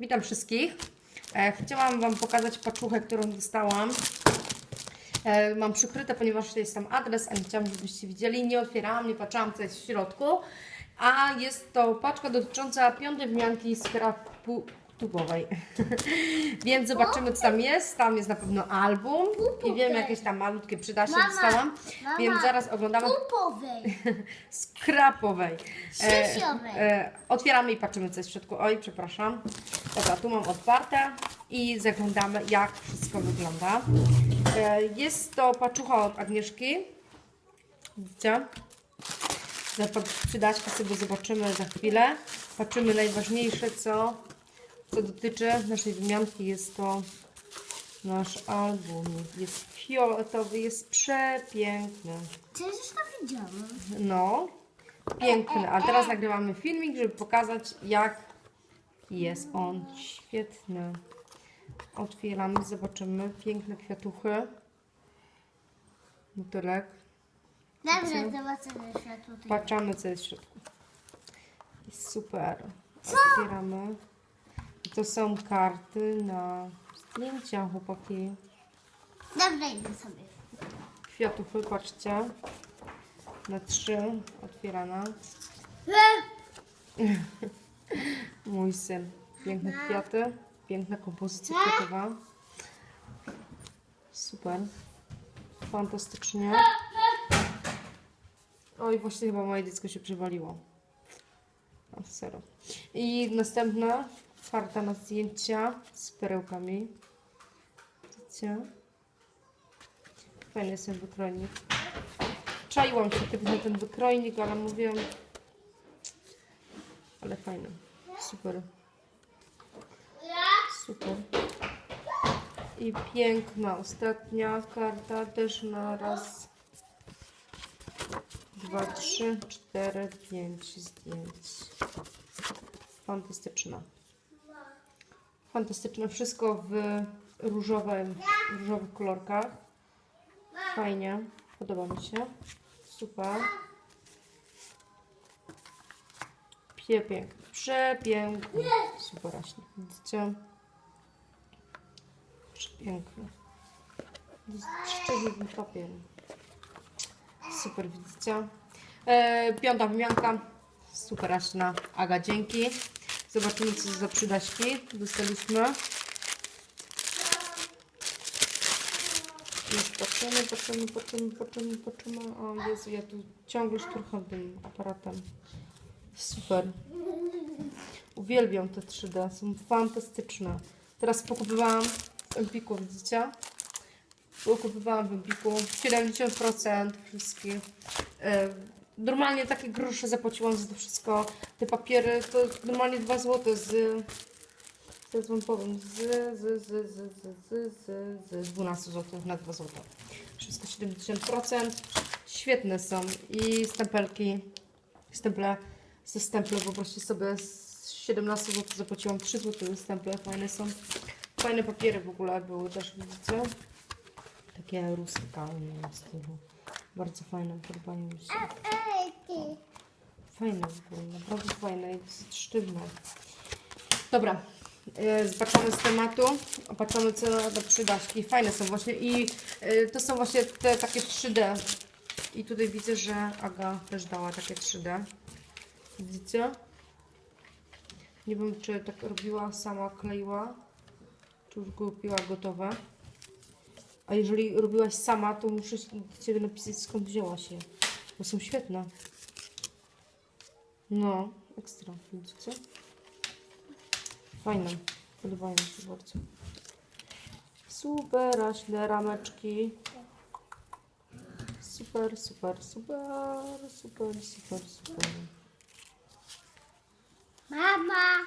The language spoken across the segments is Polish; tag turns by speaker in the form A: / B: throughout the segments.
A: Witam wszystkich. E, chciałam Wam pokazać paczuchę, którą dostałam. E, mam przykryte, ponieważ jest tam adres, a nie chciałam, żebyście widzieli. Nie otwierałam, nie patrzyłam, co jest w środku. A jest to paczka dotycząca piątej wymianki skrapu tubowej. Więc zobaczymy, co tam jest. Tam jest na pewno album i wiem, jakieś tam malutkie przydasze
B: Mama,
A: dostałam.
B: mama.
A: Więc zaraz oglądamy
B: Pupowej.
A: skrapowej.
B: Siusiowej.
A: e, otwieramy i patrzymy, co jest w środku. Oj, przepraszam. Dobra, tu mam otwarte i zaglądamy, jak wszystko wygląda. E, jest to paczucha od Agnieszki. Widzicie? Za przydaczki sobie zobaczymy za chwilę. Patrzymy najważniejsze, co, co dotyczy naszej wymianki. Jest to nasz album. Jest fioletowy, jest przepiękny.
B: Już to widziałam?
A: No, piękny. A teraz nagrywamy filmik, żeby pokazać, jak jest on świetny. Otwieramy, zobaczymy. Piękne kwiatuchy. Motylek.
B: Dobrze, zobaczymy światło.
A: co jest w środku. Jest super. Otwieramy. To są karty na zdjęcia, chłopaki.
B: Dobrze, idę sobie.
A: Kwiatuchy, patrzcie. Na trzy. Otwierana. Mój syn. Piękne kwiaty, piękna kompozycja kwiatowa. Super. Fantastycznie. Oj, właśnie chyba moje dziecko się przewaliło. O. I następna karta na zdjęcia z perełkami. Widzicie? Fajny jest ten wykrojnik. Czaiłam się kiedyś na ten wykrojnik, ale mówiłam... Ale fajny. Super. Super. I piękna ostatnia karta też na raz, dwa, trzy, cztery, pięć zdjęć. Fantastyczna. Fantastyczne. Wszystko w różowym, różowych kolorkach. Fajnie. Podoba mi się. Super. Przepiękny. Przepiękny. Super właśnie. Widzicie? Przepiękny. Szczególny papier. Super, widzicie? E, piąta wymianka. Super aśna. Aga, dzięki. Zobaczymy, co za przydaśki dostaliśmy. Już patrzymy, patrzymy, patrzymy, patrzymy, patrzymy. O Jezu, ja tu ciągle szturcham tym aparatem. Super. Uwielbiam te 3D, są fantastyczne. Teraz pokupywałam w Empiku, widzicie? Pokupywałam w Empiku 70% wszystkich. Normalnie takie grosze zapłaciłam za to wszystko. Te papiery to normalnie 2 zł z... Teraz wam powiem, z, z, z, z, z, z, z 12 zł na 2 zł. Wszystko 70%. Świetne są. I stempelki, stemple, ze stemple po prostu sobie z 17 zł zapłaciłam 3 zł za stemple. Fajne są. Fajne papiery w ogóle były też, widzicie? Takie ruskie w stylu. Bardzo fajne, się.
B: Ej, ty.
A: Fajne ogóle, naprawdę fajne i dosyć sztywne. Dobra, e, zobaczymy z tematu, opatrzymy co do przydaśki. Fajne są właśnie i e, to są właśnie te takie 3D. I tutaj widzę, że Aga też dała takie 3D. Widzicie? Nie wiem, czy tak robiła sama, kleiła, czy już kupiła gotowe. A jeżeli robiłaś sama, to muszę do Ciebie napisać skąd wzięłaś je, bo są świetne. No, ekstra, widzicie? Fajne, podobają mi się bardzo. Super, aśle rameczki. Super, super, super, super, super, super.
B: Mama.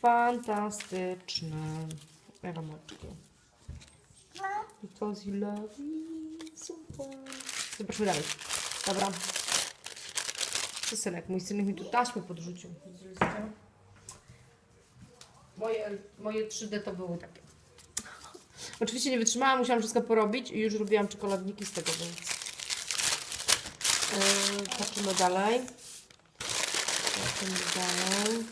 A: Fantastyczne rameczki. Because you love me. Super. Zobaczmy dalej. Dobra. Co synek? Mój synek mi tu taśmę podrzucił. Moje, moje 3D to były takie. Oczywiście nie wytrzymałam, musiałam wszystko porobić i już robiłam czekoladniki z tego, więc yy, patrzymy dalej. To wyglądają.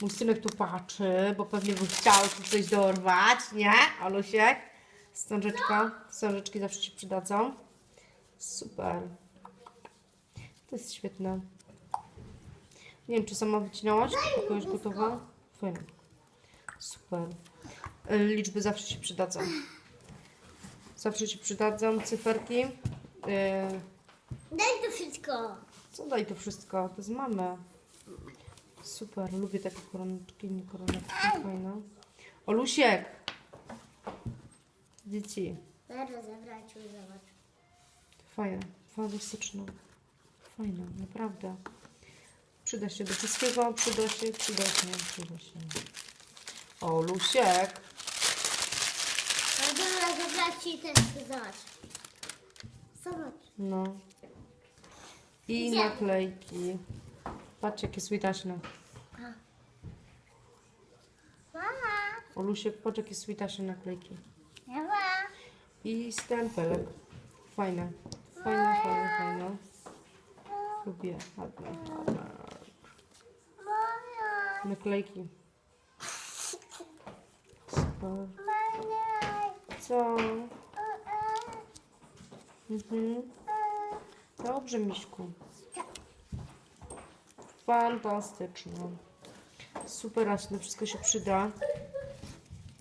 A: Mój synek tu patrzy, bo pewnie by chciał tu coś dorwać, nie? Olusiek? Wstążeczka. Wstążeczki zawsze się przydadzą. Super. To jest świetne. Nie wiem, czy sama wycinałaś? Tylko już gotowa? Fajnie. Super. Y, Liczby zawsze się przydadzą. Zawsze się przydadzą. Cyferki. Y,
B: Daj to wszystko.
A: Co daj to wszystko? To jest mamy. Super, lubię takie koroneczki, nie koroneczki, fajne. Olusiek! Dzieci,
B: Zaraz zabrać i zobacz.
A: fajne, fantastyczne. Fajne, naprawdę. Przyda się do wszystkiego, przyda się, przyda się, przyda się. Olusiek!
B: No dobra, zabrać i też zobacz. Zobacz.
A: No. I naklejki. Patrzcie, jakie switaśne.
B: Mama.
A: Olusiek, patrz, jakie switaśne naklejki. I stempelek. Fajne. Fajne, fajne, fajne. Lubię. Ładne. Naklejki. Super. Co? Mhm. Dobrze, Miśku. Fantastyczne. Super, Aśne, wszystko się przyda.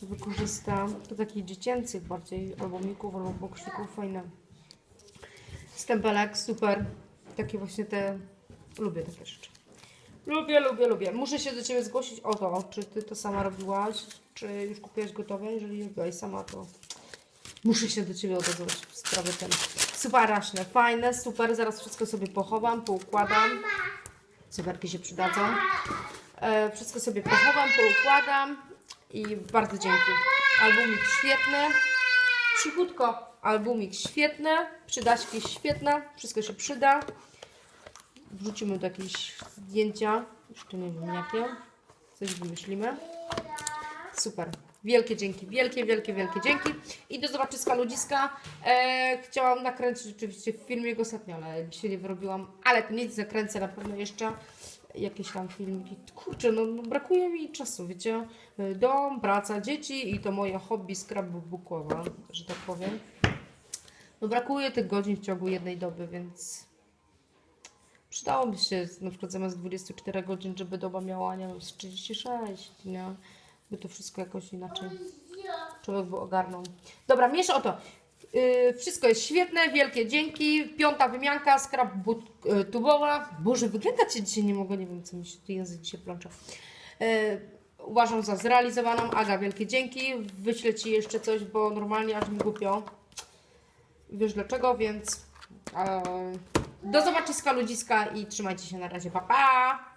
A: Wykorzystam. To takich dziecięcych bardziej, albo mików, albo boksików, fajne. Stempelek, super. Takie właśnie te... Lubię takie rzeczy. Lubię, lubię, lubię. Muszę się do Ciebie zgłosić o to, czy Ty to sama robiłaś, czy już kupiłaś gotowe. Jeżeli robiłaś sama, to muszę się do Ciebie odezwać w sprawie ten. Super, raśne, fajne, super. Zaraz wszystko sobie pochowam, poukładam. Cyferki się przydadzą. E, wszystko sobie pochowam, poukładam i bardzo dzięki. Albumik świetny. Cichutko. Albumik świetny. Przydaśki świetne. Wszystko się przyda. Wrzucimy do jakieś zdjęcia. Jeszcze nie wiem jakie. Coś wymyślimy. Super. Wielkie dzięki, wielkie, wielkie, wielkie dzięki. I do zobaczyska ludziska. E, chciałam nakręcić oczywiście film jego ostatnio, ale dzisiaj nie wyrobiłam. Ale to nic, zakręcę na pewno jeszcze jakieś tam filmiki. Kurczę, no, no brakuje mi czasu, wiecie. E, Dom, praca, dzieci i to moje hobby scrapbookowe, że tak powiem. No brakuje tych godzin w ciągu jednej doby, więc przydałoby się na przykład zamiast 24 godzin, żeby doba miała, nie wiem, z 36, nie? By to wszystko jakoś inaczej człowiek by ogarnął. Dobra, miesza o to. Yy, wszystko jest świetne, wielkie dzięki. Piąta wymianka, scrapbookowa. Boże, wyglądać się dzisiaj nie mogę, nie wiem, co mi się tu język dzisiaj plącze. Yy, uważam za zrealizowaną. Aga, wielkie dzięki. Wyślę Ci jeszcze coś, bo normalnie aż mi głupio. Wiesz dlaczego, więc... Yy, do zobaczyska ludziska i trzymajcie się na razie. Pa, pa!